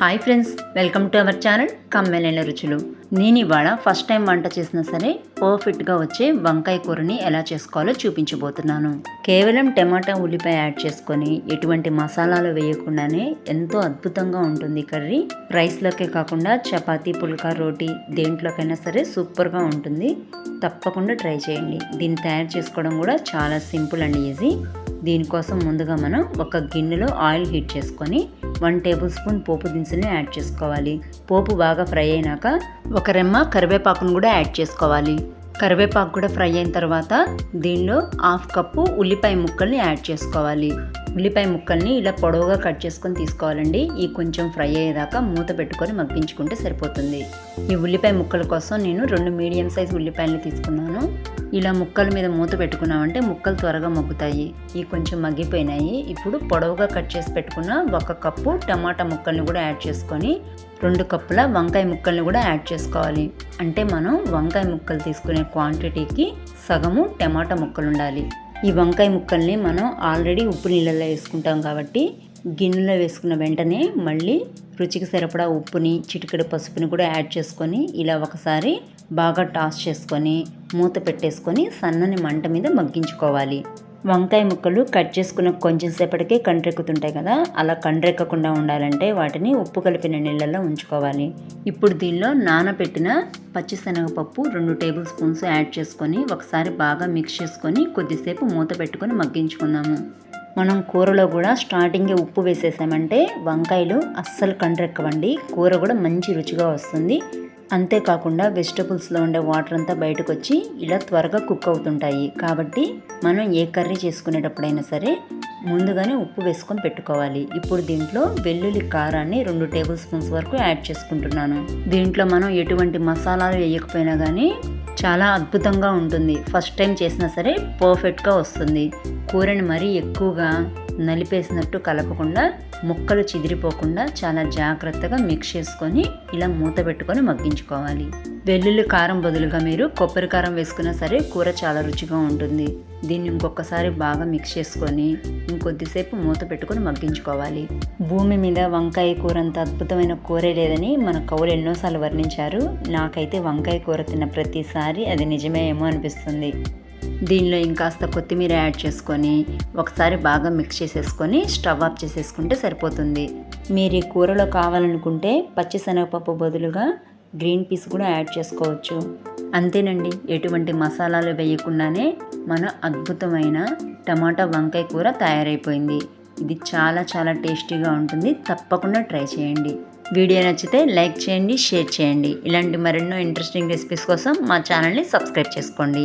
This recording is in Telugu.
Hi friends welcome to our channel కమ్మెలైన రుచులు నేను ఇవాళ ఫస్ట్ టైం వంట చేసినా సరే పర్ఫెక్ట్గా వచ్చే వంకాయ కూరని ఎలా చేసుకోవాలో చూపించబోతున్నాను. కేవలం టమాటా ఉల్లిపాయ యాడ్ చేసుకొని ఎటువంటి మసాలాలు వేయకుండానే ఎంతో అద్భుతంగా ఉంటుంది కర్రీ. రైస్లోకే కాకుండా చపాతీ పుల్కా రోటీ దేంట్లోకైనా సరే సూపర్గా ఉంటుంది. తప్పకుండా ట్రై చేయండి. దీన్ని తయారు చేసుకోవడం కూడా చాలా సింపుల్ అండ్ ఈజీ దీనికోసం ముందుగా మనం ఒక గిన్నెలో ఆయిల్ హీట్ చేసుకొని వన్ టేబుల్ స్పూన్ పోపు దినుసుల్ని యాడ్ చేసుకోవాలి. పోపు బాగా ఫ్రై అయినాక ఒక రెమ్మ కరివేపాకును కూడా యాడ్ చేసుకోవాలి. కరివేపాకు కూడా ఫ్రై అయిన తర్వాత దీనిలో హాఫ్ కప్పు ఉల్లిపాయ ముక్కల్ని యాడ్ చేసుకోవాలి. ఉల్లిపాయ ముక్కల్ని ఇలా పొడవుగా కట్ చేసుకొని తీసుకోవాలండి. ఈ కొంచెం ఫ్రై అయ్యేదాకా మూత పెట్టుకొని మగ్గించుకుంటే సరిపోతుంది. ఈ ఉల్లిపాయ ముక్కల కోసం నేను రెండు మీడియం సైజ్ ఉల్లిపాయలు తీసుకున్నాను. ఇలా ముక్కల మీద మూత పెట్టుకున్నామంటే ముక్కలు త్వరగా మగ్గుతాయి. ఈ కొంచెం మగ్గిపోయినాయి. ఇప్పుడు పొడవుగా కట్ చేసి పెట్టుకున్న ఒక కప్పు టమాటా ముక్కల్ని కూడా యాడ్ చేసుకొని రెండు కప్పుల వంకాయ ముక్కల్ని కూడా యాడ్ చేసుకోవాలి. అంటే మనం వంకాయ ముక్కలు తీసుకునే క్వాంటిటీకి సగము టమాటా ముక్కలు ఉండాలి ఈ వంకాయ ముక్కల్ని మనం ఆల్రెడీ ఉప్పు నీళ్ళల్లో వేసుకుంటాం కాబట్టి గిన్నెలో వేసుకున్న వెంటనే మళ్ళీ రుచికి సరిపడా ఉప్పుని చిటికెడు పసుపుని కూడా యాడ్ చేసుకొని ఇలా ఒకసారి బాగా టాస్ చేసుకొని మూత పెట్టేసుకొని సన్నని మంట మీద మగ్గించుకోవాలి. వంకాయ ముక్కలు కట్ చేసుకున్న కొంచెం సేపటికే కండ్రెక్కుతుంటాయి కదా. అలా కండ్రెక్కకుండా ఉండాలంటే వాటిని ఉప్పు కలిపిన నీళ్ళల్లో ఉంచుకోవాలి. ఇప్పుడు దీనిలో నానబెట్టిన పచ్చిశనగపప్పు రెండు టేబుల్ స్పూన్స్ యాడ్ చేసుకొని ఒకసారి బాగా మిక్స్ చేసుకొని కొద్దిసేపు మూత పెట్టుకొని మగ్గించుకుందాము. మనం కూరలో కూడా స్టార్టింగే ఉప్పు వేసేసామంటే వంకాయలు అస్సలు కండ్రెక్కవండి. కూర కూడా మంచి రుచిగా వస్తుంది. అంతేకాకుండా వెజిటబుల్స్లో ఉండే వాటర్ అంతా బయటకు వచ్చి ఇలా త్వరగా కుక్ అవుతుంటాయి. కాబట్టి మనం ఏ కర్రీ చేసుకునేటప్పుడైనా సరే ముందుగానే ఉప్పు వేసుకొని పెట్టుకోవాలి. ఇప్పుడు దీంట్లో వెల్లుల్లి కారాన్ని రెండు టేబుల్ స్పూన్స్ వరకు యాడ్ చేసుకుంటున్నాను. దీంట్లో మనం ఎటువంటి మసాలాలు వేయకపోయినా కానీ చాలా అద్భుతంగా ఉంటుంది. ఫస్ట్ టైం చేసినా సరే పర్ఫెక్ట్గా వస్తుంది. కూరని మరీ ఎక్కువగా నలిపేసినట్టు కలపకుండా ముక్కలు చిదిరిపోకుండా చాలా జాగ్రత్తగా మిక్స్ చేసుకొని ఇలా మూత పెట్టుకొని మగ్గించుకోవాలి. వెల్లుల్లి కారం బదులుగా మీరు కొబ్బరి కారం వేసుకున్నా సరే కూర చాలా రుచిగా ఉంటుంది. దీన్ని ఇంకొకసారి బాగా మిక్స్ చేసుకొని ఇంకొద్దిసేపు మూత పెట్టుకొని మగ్గించుకోవాలి. భూమి మీద వంకాయ కూర అంత అద్భుతమైన కూరే లేదని మన కవులు ఎన్నోసార్లు వర్ణించారు. నాకైతే వంకాయ కూర తిన్న ప్రతిసారి అది నిజమే ఏమో అనిపిస్తుంది. దీనిలో ఇంకాస్త కొత్తిమీర యాడ్ చేసుకొని ఒకసారి బాగా మిక్స్ చేసేసుకొని స్టవ్ ఆఫ్ చేసేసుకుంటే సరిపోతుంది. మీరు ఈ కూరలో కావాలనుకుంటే పచ్చిశనగపప్పు బదులుగా గ్రీన్ పీస్ కూడా యాడ్ చేసుకోవచ్చు. అంతేనండి ఎటువంటి మసాలాలు వేయకుండానే మన అద్భుతమైన టమాటా వంకాయ కూర తయారైపోయింది. ఇది చాలా చాలా టేస్టీగా ఉంటుంది. తప్పకుండా ట్రై చేయండి. వీడియో నచ్చితే లైక్ చేయండి షేర్ చేయండి. ఇలాంటి మరెన్నో ఇంట్రెస్టింగ్ రెసిపీస్ కోసం మా ఛానల్ని సబ్స్క్రైబ్ చేసుకోండి.